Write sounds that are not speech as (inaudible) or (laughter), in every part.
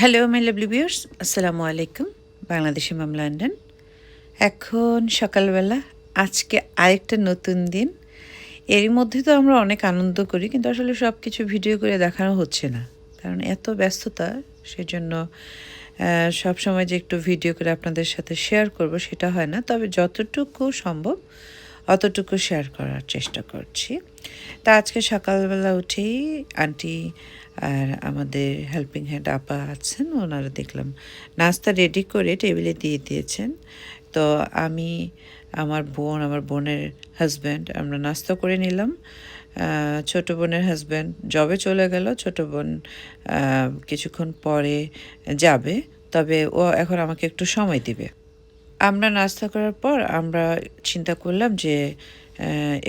Hello my lovely viewers আসসালামু আলাইকুম বাংলাদেশি মাম London এখন সকালবেলা, আজকে আরেকটা নতুন দিন। এরই মধ্যে তো আমরা অনেক আনন্দ করি, কিন্তু আসলে সব কিছু ভিডিও করে দেখানো হচ্ছে না। কারণ এত ব্যস্ততা, সেজন্য সব সময় যে একটু ভিডিও করে আপনাদের সাথে শেয়ার করব সেটা হয় না। তবে যতটুকু সম্ভব, অতটুকু শেয়ার করার চেষ্টা করছি। তা আজকে সকালবেলা উঠেই, আন্টি আর আমাদের হেল্পিং হ্যান্ড আপা আছেন, ওনারা দেখলাম নাস্তা রেডি করে টেবিলে দিয়ে দিয়েছেন। তো আমি, আমার বোন, আমার বোনের হাজব্যান্ড আমরা নাস্তা করে নিলাম। ছোট বোনের হাজব্যান্ড জবে চলে গেল, ছোট বোন কিছুক্ষণ পরে যাবে, তবে ও এখন আমাকে একটু সময় দিবে। আমরা নাস্তা করার পর আমরা চিন্তা করলাম যে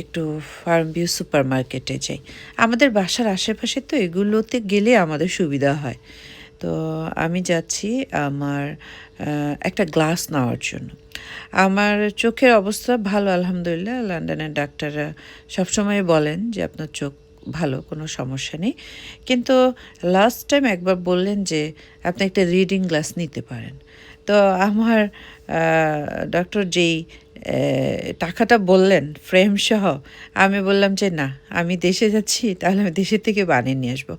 একটু ফার্ম ভিউ সুপার মার্কেটে যাই। আমাদের বাসার আশেপাশে তো এগুলোতে গেলে আমাদের সুবিধা হয়। তো আমি যাচ্ছি আমার একটা গ্লাস নেওয়ার জন্য। আমার চোখের অবস্থা ভালো, আলহামদুলিল্লাহ। লন্ডনের ডাক্তাররা সবসময় বলেন যে আপনার চোখ ভালো, কোনো সমস্যা নেই। কিন্তু লাস্ট টাইম একবার বললেন যে আপনি একটা রিডিং গ্লাস নিতে পারেন। তো আমার ডক্টর যেই টাকাটা বললেন ফ্রেম সহ। আমি বললাম যে, না, আমি দেশে যাচ্ছি, তাহলে আমি দেশের থেকে বানিয়ে নিয়ে আসব।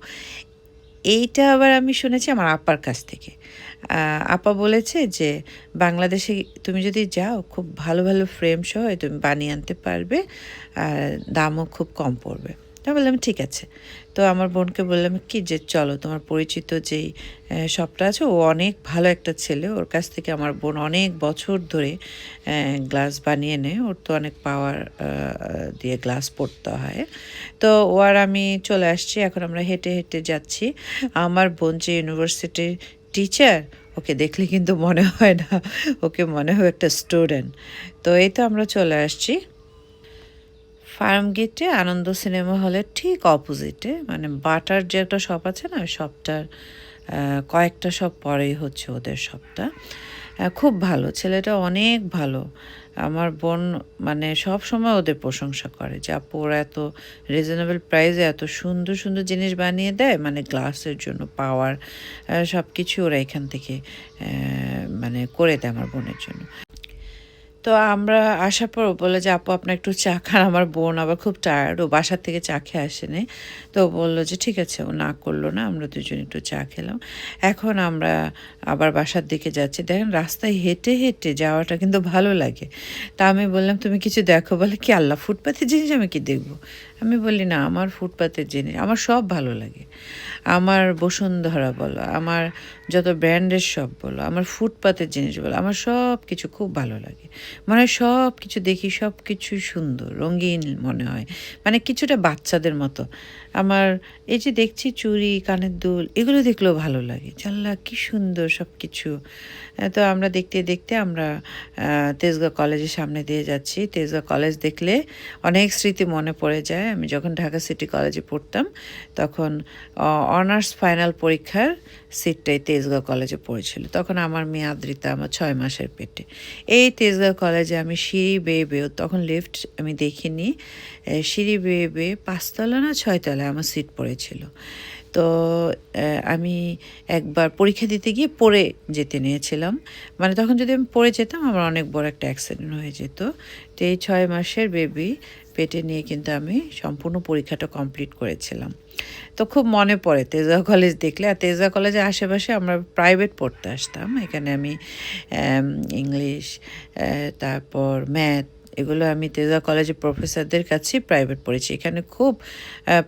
এইটা আবার আমি শুনেছি আমার আপার কাছ থেকে। আপা বলেছে যে, বাংলাদেশে তুমি যদি যাও, খুব ভালো ভালো ফ্রেম সহ তুমি বানিয়ে আনতে পারবে, আর দামও খুব কম পড়বে। তা বললাম, ঠিক আছে। তো আমার বোনকে বললাম, কি যে চলো, তোমার পরিচিত যেই শপটা আছে, ও অনেক ভালো একটা ছেলে। ওর কাছ থেকে আমার বোন অনেক বছর ধরে গ্লাস বানিয়ে নেয়। ওর তো অনেক পাওয়ার দিয়ে গ্লাস পড়তে হয়। তো ও আর আমি চলে আসছি, এখন আমরা হেঁটে হেঁটে যাচ্ছি। আমার বোন যে ইউনিভার্সিটির টিচার, ওকে দেখলে কিন্তু মনে হয় না, ওকে মনে হয় একটা স্টুডেন্ট। তো এই তো আমরা চলে আসছি। ফার্ম গেটে, আনন্দ সিনেমা হলের ঠিক অপোজিটে মানে বাটার যে একটা শপ আছে না শপটার কয়েকটা শপ পরেই হচ্ছে ওদের শপটা খুব ভালো, ছেলেটা অনেক ভালো। আমার বোন মানে সব সময় ওদের প্রশংসা করে যে, আপু, ওরা এত রিজনেবল প্রাইসে এত সুন্দর সুন্দর জিনিস বানিয়ে দেয়। মানে গ্লাসের জন্য পাওয়ার সব কিছু ওরা এখান থেকে মানে করে দেয় আমার বোনের জন্য। তো আমরা আসার পর বলে যে, আপু, আপনার একটু চা খান, আমার বোন আবার খুব টায়ার্ড ও বাসার থেকে চা খেয়ে আসেনি। তো বলল যে, ঠিক আছে। ও না করল না, আমরা দুজন একটু চা খেলাম। এখন আমরা আবার বাসার দিকে যাচ্ছি। দেখেন, রাস্তায় হেঁটে হেঁটে যাওয়াটা কিন্তু ভালো লাগে। তা আমি বললাম, তুমি কিছু দেখো? বলে, কি আল্লাহ ফুটপাথের জিনিস আমি কি দেখব? আমি বলি না, আমার ফুটপাথের জিনিস, আমার সব ভালো লাগে। আমার বসুন্ধরা বলো, আমার যত ব্র্যান্ডের সব বলো, আমার ফুটপাতের জিনিস বলো, আমার সব কিছু খুব ভালো লাগে। মনে হয় সব কিছু দেখি, সব কিছু সুন্দর, রঙিন মনে হয়। মানে কিছুটা বাচ্চাদের মতো। আমার, এই যে দেখছি চুড়ি কানের দুল, এগুলো দেখলেও ভালো লাগে। জানলা, কি সুন্দর সব কিছু তো আমরা দেখতে দেখতে আমরা তেজগাঁও কলেজের সামনে দিয়ে যাচ্ছি। তেজগাঁও কলেজ দেখলে অনেক স্মৃতি মনে পড়ে যায়। আমি যখন ঢাকা সিটি কলেজে পড়তাম, তখন অনার্স ফাইনাল পরীক্ষার সিটটাই তেজগাঁও কলেজে পড়েছিল। তখন আমার মেয়ে আদ্রিতা আমার ছয় মাসের পেটে। এই তেজগাঁও কলেজে আমি সিঁড়ি বেয়ে বেয়ে, তখন লিফট আমি দেখিনি সিঁড়ি বেয়ে বেয়ে পাঁচতলা না ছয়তলায় আমার সিট পড়েছিল। তো আমি একবার পরীক্ষা দিতে গিয়ে পড়ে যেতে নিয়েছিলাম। মানে তখন যদি আমি পড়ে যেতাম, আমার অনেক বড় একটা অ্যাক্সিডেন্ট হয়ে যেত। তো এই ছয় মাসের বেবি পেটে নিয়ে কিন্তু আমি সম্পূর্ণ পরীক্ষাটা কমপ্লিট করেছিলাম। তো খুব মনে পড়ে তেজা কলেজ দেখলে। আর তেজা কলেজের আশেপাশে আমরা প্রাইভেট পড়তে আসতাম। এখানে আমি ইংলিশ তারপর ম্যাথ এগুলো আমি তেজা কলেজের প্রফেসরদের কাছে প্রাইভেট পড়েছি। এখানে খুব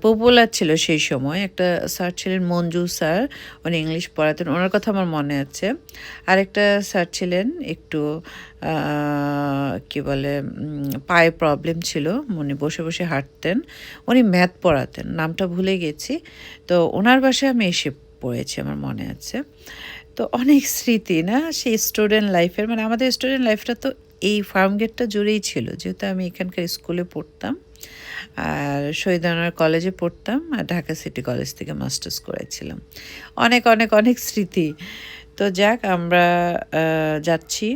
পপুলার ছিল সেই সময়। একটা স্যার ছিলেন মঞ্জু স্যার উনি ইংলিশ পড়াতেন। ওনার কথা আমার মনে আছে। আরেকটা স্যার ছিলেন একটু কি বলে পায়ে প্রবলেম ছিল। উনি বসে বসে হাঁটতেন। উনি ম্যাথ পড়াতেন। নামটা ভুলে গেছি। তো ওনার বাসায় আমি এসে পড়েছি আমার মনে আছে। তো অনেক স্মৃতি, না? সেই স্টুডেন্ট লাইফের মানে আমাদের স্টুডেন্ট লাইফটা তো এই ফার্ম গেটটা জুড়েই ছিল। যেহেতু আমি এখানকার স্কুলে পড়তাম, আর শহীদানার কলেজে পড়তাম, আর ঢাকা সিটি কলেজ থেকে মাস্টার্স করেছিলাম অনেক অনেক অনেক স্মৃতি। তো যাক, আমরা যাচ্ছি।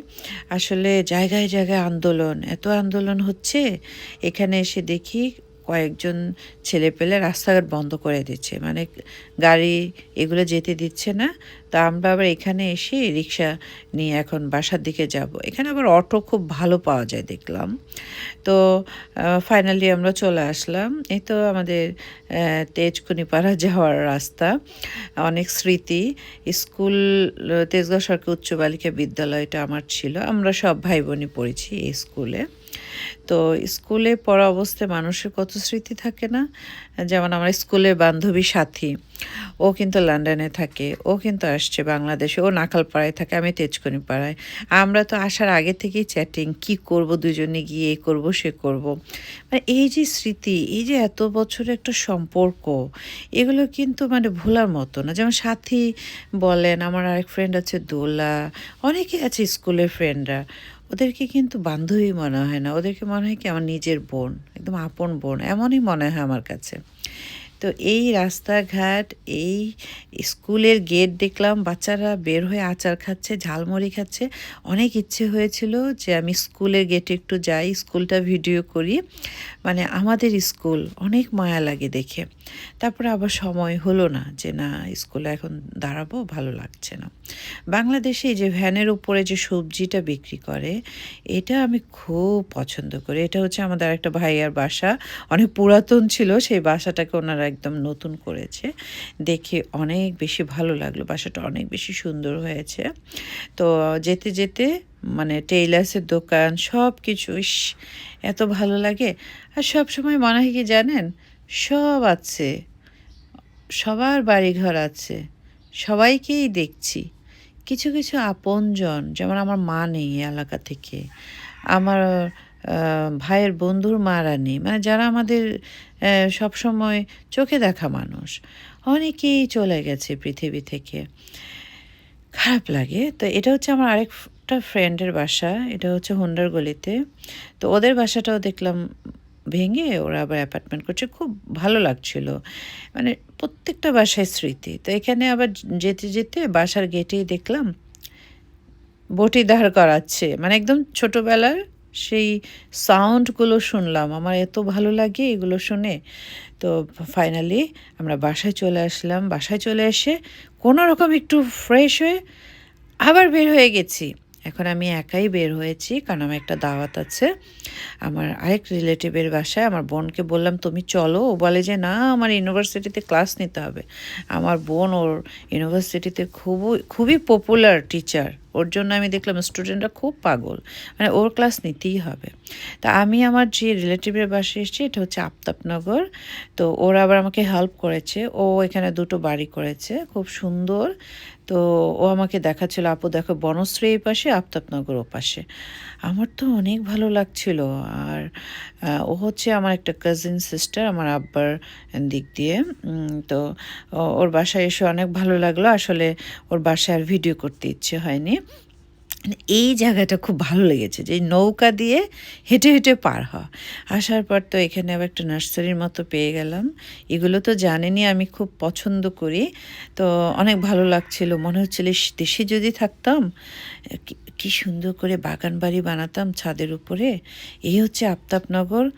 আসলে জায়গায় জায়গায় আন্দোলন। এত আন্দোলন হচ্ছে, এখানে এসে দেখি কয়েকজন ছেলে পেলে রাস্তাঘাট বন্ধ করে দিচ্ছে। মানে গাড়ি এগুলো যেতে দিচ্ছে না। তা আমরা আবার এখানে এসে রিক্সা নিয়ে এখন বাসার দিকে যাব। এখানে আবার অটো খুব ভালো পাওয়া যায় দেখলাম। তো ফাইনালি আমরা চলে আসলাম। এই তো আমাদের তেজকুনিপাড়া যাওয়ার রাস্তা। অনেক স্মৃতি। স্কুল, তেজগাঁও সরকারি উচ্চ বালিকা বিদ্যালয়টা আমার ছিল। আমরা সব ভাই বোনই পড়েছি এই স্কুলে। তো স্কুলে পড়া অবস্থায় মানুষের কত স্মৃতি থাকে না? যেমন আমার স্কুলের বান্ধবী সাথী, ও কিন্তু লন্ডনে থাকে, ও কিন্তু আসছে বাংলাদেশে, ও নাকালপাড়ায় থাকে, আমি তেজকনি পাড়ায় আমরা তো আসার আগে থেকেই চ্যাটিং কি করব দুজনে গিয়ে এই করব, সে করব। মানে এই যে স্মৃতি, এই যে এত বছরের একটা সম্পর্ক, এগুলো কিন্তু মানে ভোলার মতো না। যেমন সাথী বলেন, আমার আরেক ফ্রেন্ড আছে দোলা, অনেকে আছে স্কুলের ফ্রেন্ডরা ওদেরকে কিন্তু বান্ধবী মনে হয় না। ওদেরকে মনে হয় কি আমার নিজের বোন, একদম আপন বোন, এমনই মনে হয় আমার কাছে। তো এই রাস্তাঘাট, এই স্কুলের গেট দেখলাম, বাচ্চারা বের হয়ে আচার খাচ্ছে, ঝালমুড়ি খাচ্ছে। অনেক ইচ্ছে হয়েছিল যে আমি স্কুলের গেটে একটু যাই, স্কুলটা ভিডিও করি। মানে আমাদের স্কুল, অনেক মায়া লাগে দেখে। তারপরে আবার সময় হলো না যে, না, স্কুলে এখন দাঁড়াবো, ভালো লাগছে না। বাংলাদেশে এই যে ভ্যানের উপরে যে সবজিটা বিক্রি করে, এটা আমি খুব পছন্দ করি। এটা হচ্ছে আমাদের একটা ভাইয়ার বাসা। অনেক পুরাতন ছিল, সেই বাসাটাকে ওনারা একদম নতুন করেছে। দেখে অনেক বেশি ভালো লাগল, বাসাটা অনেক বেশি সুন্দর হয়েছে। তো যেতে যেতে মানে টেইলার্সের দোকান সব কিছু এত ভালো লাগে। আর সব সময় মনে হয় কি জানেন? সব আছে, সবার বাড়িঘর আছে, সবাইকেই দেখছি। কিছু কিছু আপনজন, যেমন আমার মা নেই এলাকা থেকে, আমার ভাইয়ের বন্ধুর মারা নেই মানে যারা আমাদের সব সময় চোখে দেখা মানুষ, অনেকেই চলে গেছে পৃথিবী থেকে। খারাপ লাগে, তো এটা হচ্ছে আমার আরেকটা ফ্রেন্ডের বাসা, এটা হচ্ছে হোন্ডার গলিতে তো ওদের বাসাটাও দেখলাম ভেঙে ওরা আবার অ্যাপার্টমেন্ট করছে। খুব ভালো লাগছিল। মানে প্রত্যেকটা বাসায় স্মৃতি। তো এখানে আবার যেতে যেতে বাসার গেটেই দেখলাম, বটি দাঁড় করাচ্ছে। মানে একদম ছোটোবেলার সেই সাউন্ডগুলো শুনলাম। আমার এত ভালো লাগে এগুলো শুনে। তো ফাইনালি আমরা বাসায় চলে আসলাম। বাসায় চলে এসে কোনো রকম একটু ফ্রেশ হয়ে আবার বের হয়ে গেছি। এখন আমি একাই বের হয়েছি, কারণ আমার একটা দাওয়াত আছে। আমার আরেক রিলেটিভের বাসায় আমার বোনকে বললাম, তুমি চলো। ও বলে যে, না, আমার ইউনিভার্সিটিতে ক্লাস নিতে হবে। আমার বোন ওর ইউনিভার্সিটিতে খুবই খুবই পপুলার টিচার ওর জন্য আমি দেখলাম স্টুডেন্টরা খুব পাগল। মানে ওর ক্লাস নিতেই হবে। তা আমি আমার যে রিলেটিভের বাসায় এসেছি, এটা হচ্ছে আফতাবনগর। তো ওরা আবার আমাকে হেল্প করেছে। ও এখানে দুটো বাড়ি করেছে, খুব সুন্দর। তো ও আমাকে দেখাচ্ছিল, আপু, দেখো বনশ্রী এই পাশে, আফতাবনগর ও পাশে। আমার তো অনেক ভালো লাগছিল। আর ও হচ্ছে আমার একটা কাজিন সিস্টার আমার আব্বার দিক দিয়ে। তো ওর বাসায় এসে অনেক ভালো লাগল। আসলে ওর বাসায় আর ভিডিও করতে ইচ্ছে হয়নি। এই জায়গাটা খুব ভালো লেগেছে যে নৌকা দিয়ে হেঁটে হেঁটে পার হওয়া। আসার পর তো এখানে আবার একটা নার্সারির মতো পেয়ে গেলাম। এগুলো তো জানেনই, আমি খুব পছন্দ করি। তো অনেক ভালো লাগছিল, মনে হচ্ছিল দেশে যদি থাকতাম কি- কি সুন্দর করে বাগান বাড়ি বানাতাম ছাদের উপরে। এই হচ্ছে আফতাবনগর।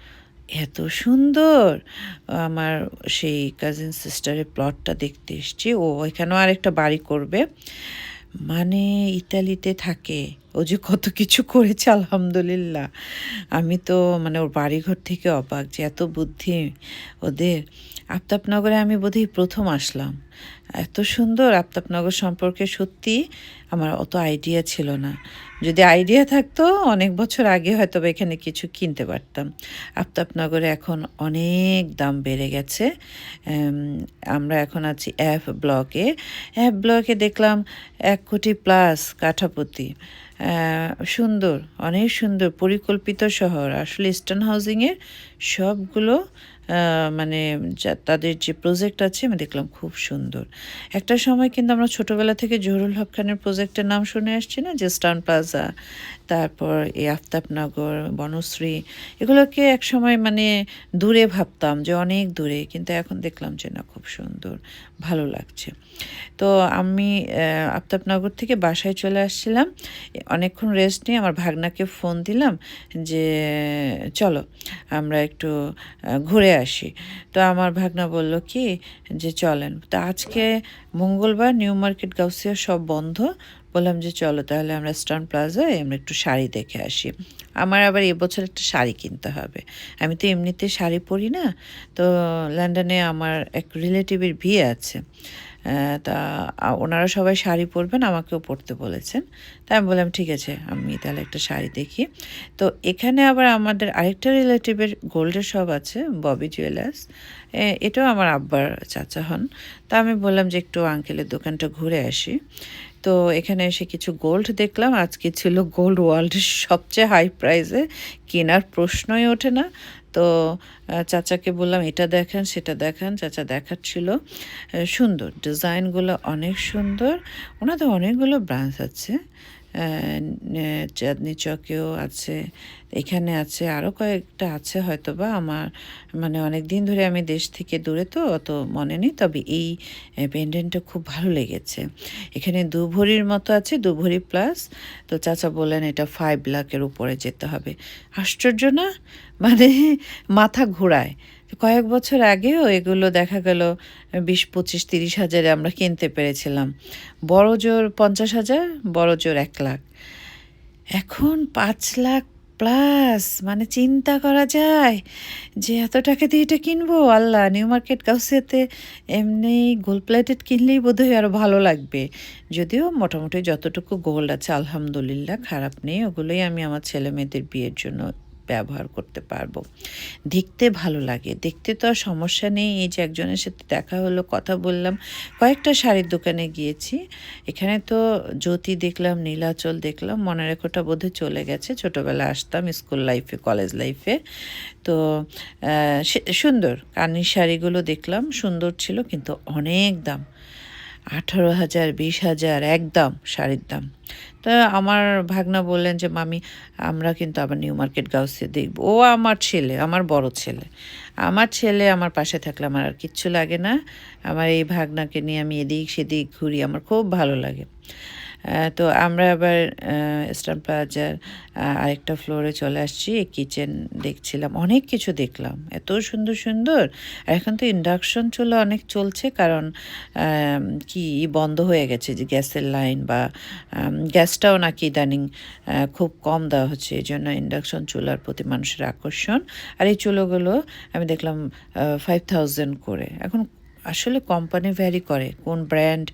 এত সুন্দর! আমার সেই কাজিন সিস্টারের প্লটটা দেখতে এসছি। ও এখানেও আরেকটা বাড়ি করবে। মানে ইতালিতে থাকে। ও যে কত কিছু করেছে, আলহামদুলিল্লাহ। আমি তো মানে ওর বাড়িঘর থেকে অবাক যে এত বুদ্ধি ওদের। আফতাবনগরে আমি বোধহয় প্রথম আসলাম। এত সুন্দর আফতাবনগর সম্পর্কে সত্যি আমার অত আইডিয়া ছিল না। যদি আইডিয়া থাকতো, অনেক বছর আগে হয়তো এখানে কিছু কিনতে পারতাম। আফতাবনগরে এখন অনেক দাম বেড়ে গেছে। আমরা এখন আছি এফ ব্লকে এফ ব্লকে দেখলাম এক কোটি প্লাস কাঠাপতি সুন্দর, অনেক সুন্দর, পরিকল্পিত শহর। আসলে ইস্টার্ন হাউজিংয়ের সবগুলো মানে তাদের যে প্রজেক্ট আছে, আমি দেখলাম খুব সুন্দর। একটা সময় কিন্তু আমরা ছোটোবেলা থেকে জহুরুল হক খানের প্রজেক্টের নাম শুনে আসছি না? যে স্টান প্লাজা তারপর এই আফতাবনগর, বনশ্রী, এগুলোকে এক সময় মানে দূরে ভাবতাম যে অনেক দূরে, কিন্তু এখন দেখলাম যে না, খুব সুন্দর, ভালো লাগছে। তো আমি আফতাবনগর থেকে বাসায় চলে আসছিলাম। অনেকক্ষণ রেস্ট নিয়ে আমার ভাগনাকে ফোন দিলাম যে, চলো, আমরা একটু ঘুরে আসি। তো আমার ভাগনা বলল, কি? যে, চলেন। তো আজকে মঙ্গলবার নিউ মার্কেট গাউসিয়া সব বন্ধ। বললাম যে, চলো তাহলে আমরা স্টার্ন প্লাজায় আমরা একটু শাড়ি দেখে আসি। আমার আবার এবছর একটা শাড়ি কিনতে হবে। আমি তো এমনিতে শাড়ি পরি না। তো লন্ডনে আমার এক রিলেটিভের বিয়ে আছে। তা ওনারা সবাই শাড়ি পরবেন, আমাকেও পরতে বলেছেন। তাই আমি বললাম, ঠিক আছে, আমি তাহলে একটা শাড়ি দেখি। তো এখানে আবার আমাদের আরেকটা রিলেটিভের গোল্ডের শপ আছে, ববি জুয়েলার্স। এটাও আমার আব্বার চাচা হন। তা আমি বললাম যে একটু আঙ্কেলের দোকানটা ঘুরে আসি। তো এখানে এসে কিছু গোল্ড দেখলাম। আজকে ছিল গোল্ড ওয়ার্ল্ডের সবচেয়ে হাই প্রাইসে। কেনার প্রশ্নই ওঠে না। তো চাচাকে বললাম, এটা দেখেন, সেটা দেখেন। চাচা দেখাচ্ছিল। সুন্দর। ডিজাইনগুলো অনেক সুন্দর। ওনাদের অনেকগুলো ব্রাঞ্চ আছে। চাঁদনি চকেও আছে। এখানে আছে আরও কয়েকটা আছে হয়তো বা আমার। মানে অনেক দিন ধরে আমি দেশ থেকে দূরে তো, অত মনে নেই। তবে এই পেন্ডেন্টটা খুব ভালো লেগেছে। এখানে দু ভরির মতো আছে, দু ভরি প্লাস তো চাচা বললেন, এটা ফাইভ লাখের উপরে যেতে হবে। আশ্চর্য না? মানে মাথা ঘোরায়। কয়েক বছর আগেও এগুলো দেখা গেল, বিশ, পঁচিশ, তিরিশ হাজারে আমরা কিনতে পেরেছিলাম। বড় জোর পঞ্চাশ হাজার, বড় জোর এক লাখ। এখন পাঁচ লাখ প্লাস মানে চিন্তা করা যায় যে এত টাকা দিয়ে এটা কিনবো? আল্লাহ, নিউ মার্কেট কাউসিয়াতে এমনি গোল্ড প্লেটেড কিনলেই বোধহয় আরও ভালো লাগবে। যদিও মোটামুটি যতটুকু গোল্ড আছে, আলহামদুলিল্লাহ, খারাপ নেই। ওগুলোই আমি আমার ছেলে মেয়েদের বিয়ের জন্য ব্যবহার করতে পারব। দেখতে ভালো লাগে। দেখতে তো আর সমস্যা নেই। এই যে একজনের সাথে দেখা হলো, কথা বললাম। কয়েকটা শাড়ির দোকানে গিয়েছি। এখানে তো জ্যোতি দেখলাম, নীলাচল দেখলাম। মনে রেখোটা বোধহয় চলে গেছে। ছোটোবেলায় আসতাম স্কুল লাইফে, কলেজ লাইফে। তো সুন্দর। কানের শাড়িগুলো দেখলাম। সুন্দর ছিল, কিন্তু অনেক দাম। আঠারো হাজার, বিশ হাজার, একদম শাড়ির দাম। তো আমার ভাগনা বললেন যে, মামি, আমরা কিন্তু আবার নিউ মার্কেট গাউসে দেখব। ও আমার ছেলে, আমার বড় ছেলে। আমার ছেলে আমার পাশে থাকলে আমার আর কিচ্ছু লাগে না। আমার এই ভাগনাকে নিয়ে আমি এদিক সেদিক ঘুরি, আমার খুব ভালো লাগে। তো আমরা আবার স্টাম্প প্লাজার আরেকটা ফ্লোরে চলে আসছি। কিচেন দেখছিলাম, অনেক কিছু দেখলাম। এত সুন্দর সুন্দর। এখন তো ইন্ডাকশন চুলা অনেক চলছে কারণ কি বন্ধ হয়ে গেছে যে গ্যাসের লাইন বা গ্যাসটাও নাকি ইদানিং খুব কম দেওয়া হচ্ছে। এই জন্য ইন্ডাকশন চুলার প্রতি মানুষের আকর্ষণ। আর এই চুলোগুলো আমি দেখলাম ফাইভ থাউজেন্ড করে। এখন আসলে কোম্পানি ভ্যারি করে কোন ব্র্যান্ড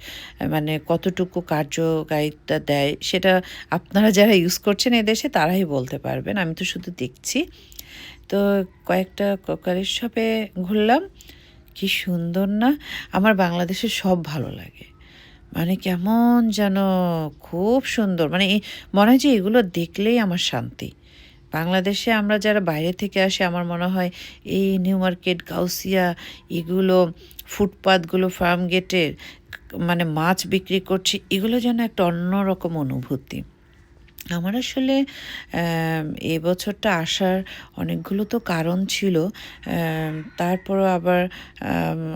মানে কতটুকু কার্যকারিতা দেয়, সেটা আপনারা যারা ইউজ করছেন এদেশে তারাই বলতে পারবেন, আমি তো শুধু দেখছি। তো কয়েকটা কোকারের শপে ঘুরলাম, কি সুন্দর না, আমার বাংলাদেশের সব ভালো লাগে। মানে কেমন যেন খুব সুন্দর মানে মনে হয় যে এগুলো দেখলেই আমার শান্তি। বাংলাদেশে আমরা যারা বাইরে থেকে আসি আমার মনে হয় এই নিউ মার্কেট গাউসিয়া এগুলো ফুটপাতগুলো ফার্ম গেটের মানে মাছ বিক্রি করছি এগুলো যেন একটা অন্যরকম অনুভূতি। আমার আসলে আম, এ বছরটা আসার অনেকগুলো তো কারণ ছিল তারপরও আবার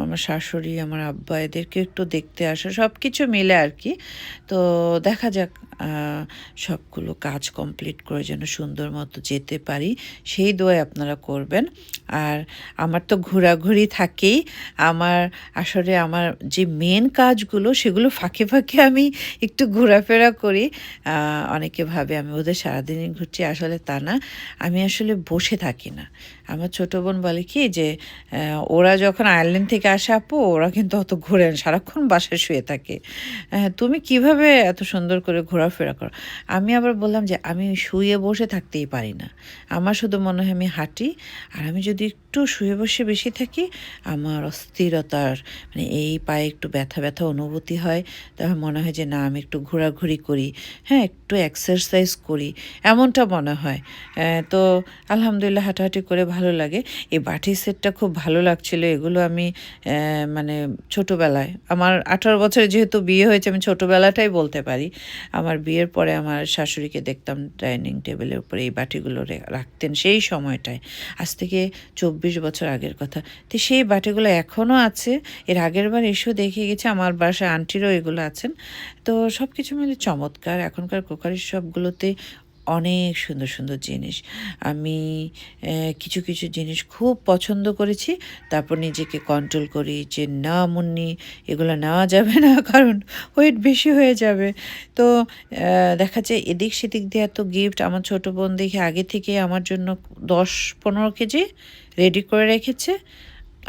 আমার শাশুড়ি আমার আব্বা এদেরকে একটু দেখতে আসা সব কিছু মিলে আর কি। তো দেখা যাক সবগুলো কাজ কমপ্লিট করে যেন সুন্দর মতো যেতে পারি, সেই দোয়াই আপনারা করবেন। আর আমার তো ঘোরাঘুরি থাকেই। আমার আসলে আমার যে মেন কাজগুলো, সেগুলো ফাঁকে ফাঁকে আমি একটু ঘোরাফেরা করি। অনেকে ভাবে আমি ওদের সারাদিনই ঘুরছি, আসলে তা না। আমি আসলে বসে থাকি না। আমার ছোটো বোন বলে কি যে ওরা যখন আয়ারল্যান্ড থেকে আসে আপু, ওরা কিন্তু অত ঘোরে সারাক্ষণ বাসায় শুয়ে থাকে। তুমি কীভাবে এত সুন্দর করে ঘোরাফেরা করো? আমি আবার বললাম যে, আমি শুয়ে বসে থাকতেই পারি না। আমার শুধু মনে হয় আমি হাঁটি, আর আমি যদি একটু শুয়ে বসে বেশি থাকি, আমার অস্থিরতার মানে এই পায়ে একটু ব্যথা ব্যথা অনুভূতি হয় তখন মনে হয় যে, না, আমি একটু ঘোরাঘুরি করি হ্যাঁ একটু এক্সারসাইজ করি, এমনটা মনে হয়। তো আলহামদুলিল্লাহ, হাঁটাহাঁটি করে ভালো লাগে। এই বাটি সেটটা খুব ভালো লাগছিল, এগুলো আমি মানে ছোটোবেলায়, আমার আঠারো বছরে যেহেতু বিয়ে হয়েছে, আমি ছোটোবেলাটাই বলতে পারি। আমার বিয়ের পরে আমার শাশুড়িকে দেখতাম ডাইনিং টেবিলের উপরে এই বাটিগুলো রাখতেন সেই সময়টায়। আজ থেকে চব্বিশ বছর আগের কথা। তো সেই বাটিগুলো এখনও আছে, এর আগের বার এসেও দেখে গেছে, আমার বাসায় আন্টিরও এগুলো আছেন। তো সব কিছু মিলে চমৎকার, এখনকার কুকারি সবগুলোতে অনেক সুন্দর সুন্দর জিনিস। আমি কিছু কিছু জিনিস খুব পছন্দ করেছি। তারপর নিজেকে কন্ট্রোল করি যে, না, মুন্নি, এগুলো নেওয়া যাবে না, (laughs) কারণ ওয়েট বেশি হয়ে যাবে। তো দেখা যায় এদিক সেদিক দিয়ে এত গিফট আমার ছোট বোন দেখে আগে থেকে আমার জন্য দশ পনেরো কেজি রেডি করে রেখেছে।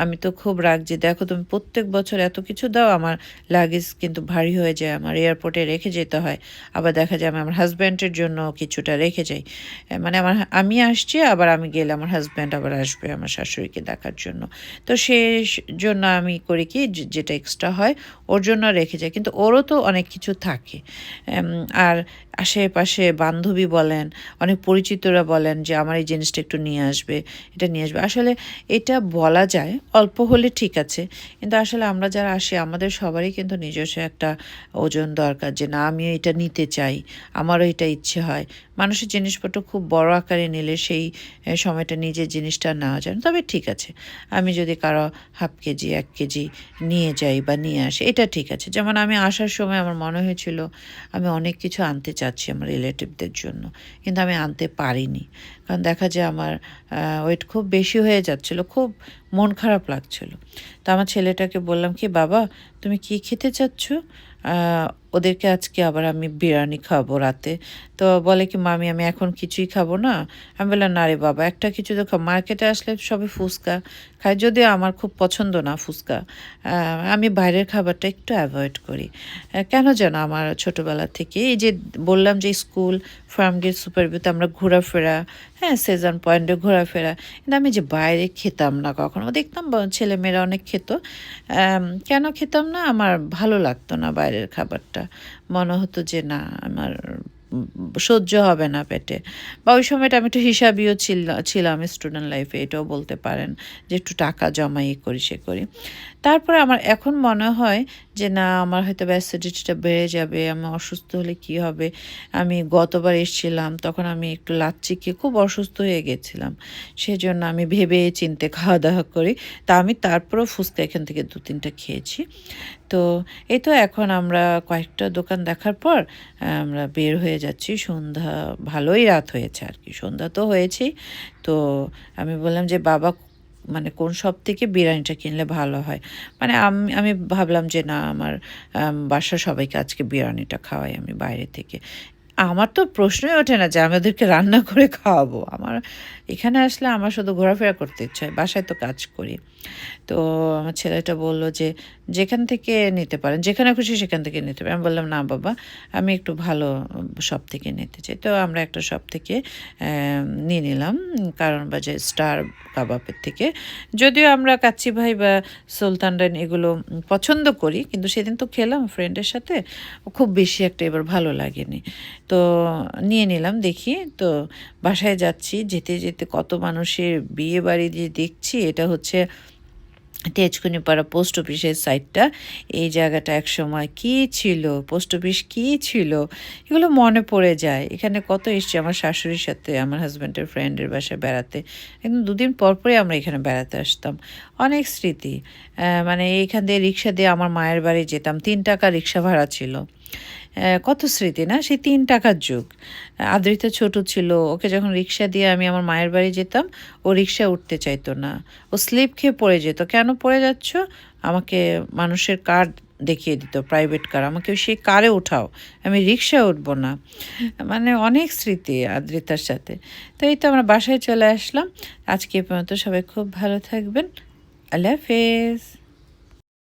আমি তো খুব রাগ যে দেখো তুমি প্রত্যেক বছর এত কিছু দাও, আমার লাগেজ কিন্তু ভারী হয়ে যায়, আমার এয়ারপোর্টে রেখে যেতে হয়। আবার দেখা যায় আমি আমার হাজব্যান্ডের জন্য কিছুটা রেখে যাই। মানে আমার আমি আসছি, আবার আমি গেলে আমার হাজব্যান্ড আবার আসবে আমার শাশুড়িকে দেখার জন্য। তো সে জন্য আমি করি কি যেটা এক্সট্রা হয়, ওর জন্য রেখে যাই। কিন্তু ওরও তো অনেক কিছু থাকে। আর আশেপাশে বান্ধবী বলেন, অনেক পরিচিতরা বলেন যে, আমার এই জিনিসটা একটু নিয়ে আসবে, এটা নিয়ে আসবে। আসলে এটা বলা যায় অল্প হলে ঠিক আছে। কিন্তু আসলে আমরা যারা আসি, আমাদের সবারই কিন্তু নিজস্ব একটা ওজন দরকার যে, না, আমিও এটা নিতে চাই, আমারও এটা ইচ্ছে হয়। মানুষের জিনিসপত্র খুব বড় আকারে নিলে সেই সময়টা নিজের জিনিসটা নেওয়া যায় তবে ঠিক আছে, আমি যদি কারও হাফ কেজি, এক কেজি নিয়ে যাই বা নিয়ে আসি, এটা ঠিক আছে। যেমন আমি আসার সময় আমার মনে হয়েছিল, আমি অনেক কিছু আনতে চাচ্ছি আমার রিলেটিভদের জন্য, কিন্তু আমি আনতে পারিনি। কারণ দেখা যায় আমার ওয়েট খুব বেশি হয়ে যাচ্ছিল, খুব মন খারাপ লাগছিল। তো আমার ছেলেটাকে বললাম, কি বাবা, তুমি কি খেতে চাচ্ছ? ওদেরকে আজকে আবার আমি বিরিয়ানি খাব রাতে। তো বলে কি, মামি, আমি এখন কিছুই খাব না। আমি বললাম, না রে বাবা, একটা কিছু তো খাও মার্কেটে আসলে সবে ফুচকা খাই, যদিও আমার খুব পছন্দ না ফুচকা। আমি বাইরের খাবারটা একটু অ্যাভয়েড করি। কেন যেন আমার ছোটোবেলা থেকে এই যে বললাম যে স্কুল ফার্মগেট সুপারভিউতে আমরা ঘোরাফেরা হ্যাঁ সেজন পয়েন্টে ঘোরাফেরা, কিন্তু আমি যে বাইরে খেতাম না কখনো। দেখতাম ছেলেমেয়েরা অনেক খেত। কেন খেতাম না? আমার ভালো লাগতো না বাইরের খাবারটা। মনে হতো যে না, আমার সহ্য হবে না পেটে। বা ওই সময়টা আমি একটু হিসাবিও ছিল- ছিলাম স্টুডেন্ট লাইফে এটাও বলতে পারেন যে একটু টাকা জমাই এ করি, সে করি। তারপরে আমার এখন মনে হয় যে না, আমার হয়তো অ্যাসিডিটিটা বেড়ে যাবে, আমি অসুস্থ হলে কি হবে? আমি গতবার এসেছিলাম, তখন আমি একটু লাচ্ছি খেয়ে খুব অসুস্থ হয়ে গেছিলাম। সেজন্য আমি ভেবে চিনতে খাওয়া দাওয়া করি। তা আমি তারপরেও ফুচকা এখান থেকে দু তিনটা খেয়েছি। তো এই তো এখন আমরা কয়েকটা দোকান দেখার পর আমরা বের হয়ে যাচ্ছি। সন্ধ্যা ভালোই রাত হয়েছে আর কি। সন্ধ্যা তো হয়েছেই। তো আমি বললাম যে, বাবা মানে কোন সব থেকে বিরিয়ানিটা কিনলে ভালো হয়? মানে আমি আমি ভাবলাম যে না, আমার বাসা সবাইকে আজকে বিরিয়ানিটা খাওয়াই আমি বাইরে থেকে। আমার তো প্রশ্নই ওঠে না যে আমি ওদেরকে রান্না করে খাওয়াবো। আমার, এখানে আসলে আমার শুধু ঘোরাফেরা করতে ইচ্ছা হয়, বাসায় তো কাজ করি। তো আমার ছেলেটা বলল যে, যেখান থেকে নিতে পারেন, যেখানে খুশি সেখান থেকে নিতে পারেন। আমি বললাম, না বাবা, আমি একটু ভালো শপ থেকে নিতে চাই। তো আমরা একটা শপ থেকে নিয়ে নিলাম। কারণ বাজে স্টার কাবাবের থেকে। যদিও আমরা কাচ্চি ভাই বা সুলতান রান এগুলো পছন্দ করি, কিন্তু সেদিন তো খেলাম ফ্রেন্ডের সাথে। খুব বেশি একটা এবার ভালো লাগেনি। তো নিয়ে নিলাম, দেখি। তো বাসায় যাচ্ছি, যেতে যেতে কত মানুষের বিয়ে বাড়ি যে দেখছি, এটা হচ্ছে তেজকুনিপাড়া পোস্ট অফিসের সাইডটা এই জায়গাটা এক সময় কী ছিল? পোস্ট অফিস কী ছিল? এগুলো মনে পড়ে যায়। এখানে কত এসছি আমার শাশুড়ির সাথে, আমার হাজব্যান্ডের ফ্রেন্ডের বাসায় বেড়াতে। একদম দুদিন পর পরই আমরা এখানে বেড়াতে আসতাম। অনেক স্মৃতি। মানে এইখান দিয়ে রিক্সা দিয়ে আমার মায়ের বাড়ি যেতাম। তিন টাকা রিক্সা ভাড়া ছিল। কত স্মৃতি, না? সেই তিন টাকার যুগ। আদ্রিতা ছোট ছিল, ওকে যখন রিক্সা দিয়ে আমি আমার মায়ের বাড়ি যেতাম, ও রিক্সা উঠতে চাইতো না। ও স্লিপ খেয়ে পড়ে যেত। কেন পড়ে যাচ্ছ? আমাকে মানুষের কার দেখিয়ে দিত প্রাইভেট কার আমাকে সেই কারে উঠাও, আমি রিক্সা উঠবো না। মানে অনেক স্মৃতি আদ্রিতার সাথে। তো এই তো আমরা বাসায় চলে আসলাম। আজকে পর্যন্ত সবাই খুব ভালো থাকবেন। আল্লাহ হাফেজ।